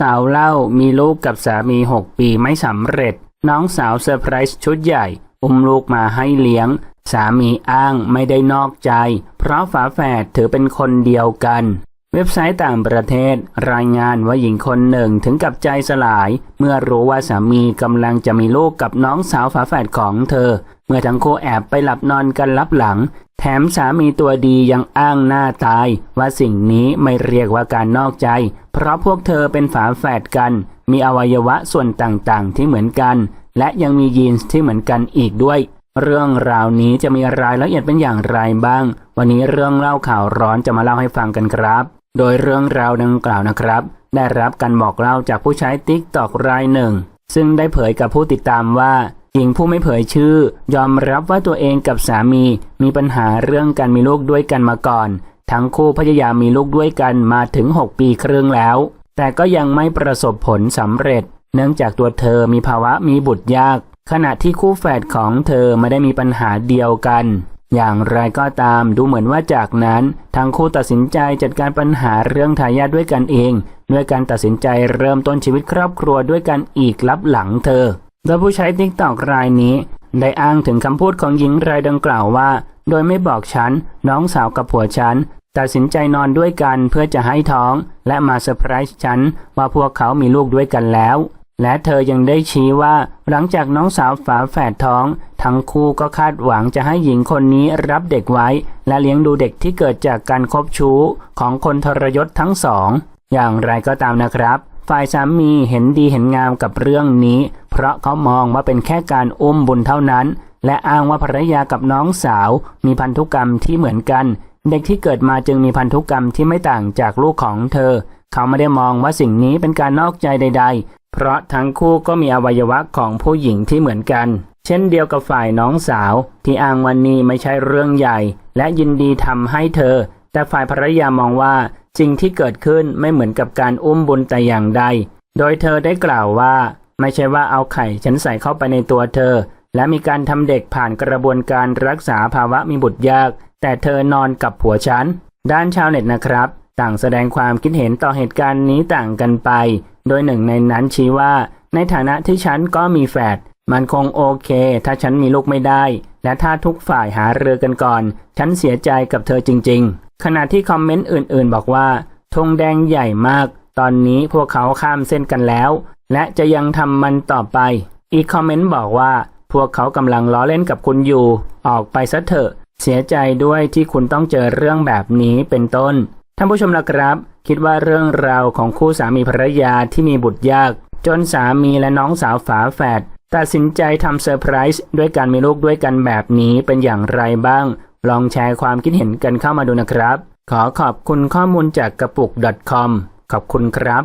สาวเล่ามีลูกกับสามี6ปีไม่สำเร็จ น้องสาวเซอร์ไพรส์ชุดใหญ่ อุ้มลูกมาให้เลี้ยง สามีอ้างไม่ได้นอกใจ เพราะฝาแฝดถือเป็นคนเดียวกัน เว็บไซต์ต่างประเทศ รายงานว่าหญิงคนหนึ่งถึงกับใจสลาย เมื่อรู้ว่าสามีกำลังจะมีลูกกับน้องสาวฝาแฝดของเธอ เมื่อทั้งคู่แอบไปหลับนอนกันลับหลัง แถมสามีตัวดียังอ้างหน้าตาย ว่าสิ่งนี้ไม่เรียกว่าการนอกใจ เพราะพวกเธอเป็นฝาแฝดกัน มีอวัยวะส่วนต่างๆ ที่เหมือนกัน และยังมียีนส์ที่เหมือนกันอีกด้วย เรื่องราวนี้จะมีรายละเอียดเป็นอย่างไรบ้าง วันนี้เรื่องเล่าข่าวร้อนจะมาเล่าให้ฟังกันครับ โดยเรื่องราวดังกล่าวนะครับ ได้รับการบอกเล่าจากผู้ใช้ติ๊กตอกรายหนึ่ง ซึ่งได้เผยกับผู้ติดตามว่า หญิงผู้ไม่เผยชื่อ ยอมรับว่าตัวเองกับสามีมีปัญหาเรื่องการมีลูกด้วยกันมาก่อน ทั้งคู่พยายามมีลูกด้วยกันมาถึง 6 ปีครึ่งแล้ว แต่ก็ยังไม่ประสบผลสำเร็จ เนื่องจากตัวเธอมีภาวะมีบุตรยาก ขณะที่คู่แฝดของเธอไม่ได้มีปัญหาเดียวกัน อย่างไรก็ตามดูเหมือนว่าจากนั้น ทั้งคู่ตัดสินใจจัดการปัญหาเรื่องทายาทด้วยกันเอง ด้วยการตัดสินใจเริ่มต้นชีวิตครอบครัวด้วยกันอีกลับหลังเธอ โดยผู้ใช้ทิกตอกรายนี้ ได้อ้างถึงคำพูดของหญิงรายดังกล่าวว่า โดยไม่บอกฉัน น้องสาวกับผัวฉัน ตัดสินใจนอนด้วยกันเพื่อจะให้ท้อง และมาเซอร์ไพรส์ฉันว่าพวกเขามีลูกด้วยกันแล้ว และเธอยังได้ชี้ว่าหลังจากน้องสาวฝาแฝดท้อง ทั้งคู่ก็คาดหวังจะให้หญิงคนนี้รับเด็กไว้ และเลี้ยงดูเด็กที่เกิดจากการคบชู้ของคนทรยศทั้งสอง อย่างไรก็ตามนะครับ ฝ่ายสามีเห็นดีเห็นงามกับเรื่องนี้ เพราะเขามองว่าเป็นแค่การอุ้มบุญเท่านั้น และอ้างว่าภรรยากับน้องสาว มีพันธุกรรมที่เหมือนกัน เด็กที่เกิดมาจึงมีพันธุกรรมที่ไม่ต่างจากลูกของเธอ เขาไม่ได้มองว่าสิ่งนี้เป็นการนอกใจใด ๆ เพราะทั้งคู่ก็มีอวัยวะของผู้หญิงที่เหมือนกัน เช่นเดียวกับฝ่ายน้องสาว ที่อ้างวันนี้ไม่ใช่เรื่องใหญ่ และยินดีทำให้เธอ แต่ฝ่ายภรรยามองว่า สิ่งที่เกิดขึ้นไม่เหมือนกับการอุ้มบุญแต่อย่างใด โดยเธอได้กล่าวว่า ไม่ใช่ว่าเอาไข่ฉันใส่เข้าไปในตัวเธอ และมีการทำเด็กผ่านกระบวนการรักษาภาวะมีบุตรยาก แต่เธอนอนกับผัวฉัน ด้านชาวเน็ตนะครับ ต่างแสดงความคิดเห็นต่อเหตุการณ์นี้ต่างกันไป โดยหนึ่งในนั้นชี้ว่า ในฐานะที่ฉันก็มีแฝดมันคงโอเค ถ้าฉันมีลูกไม่ได้ และถ้าทุกฝ่ายหาเรือกันก่อน ฉันเสียใจกับเธอจริง ๆ ขณะที่คอมเมนต์อื่นๆ บอกว่าธงแดงใหญ่มาก ตอนนี้พวกเขาข้ามเส้นกันแล้ว และจะยังทำมันต่อไป อีกคอมเมนต์บอกว่า พวกเขากำลังล้อเล่นกับคุณอยู่ ออกไปซะเถอะ เสียใจด้วยที่คุณต้องเจอเรื่องแบบนี้เป็นต้น ท่านผู้ชมละครับ คิดว่าเรื่องราวของคู่สามีภรรยาที่มีบุตรยาก จนสามีและน้องสาวฝาแฝด ตัดสินใจทำเซอร์ไพรส์ด้วยการมีลูกด้วยกันแบบนี้เป็นอย่างไรบ้าง ลองแชร์ความคิดเห็นกันเข้ามาดูนะครับ ขอขอบคุณข้อมูลจากกระปุก .com ขอบคุณครับ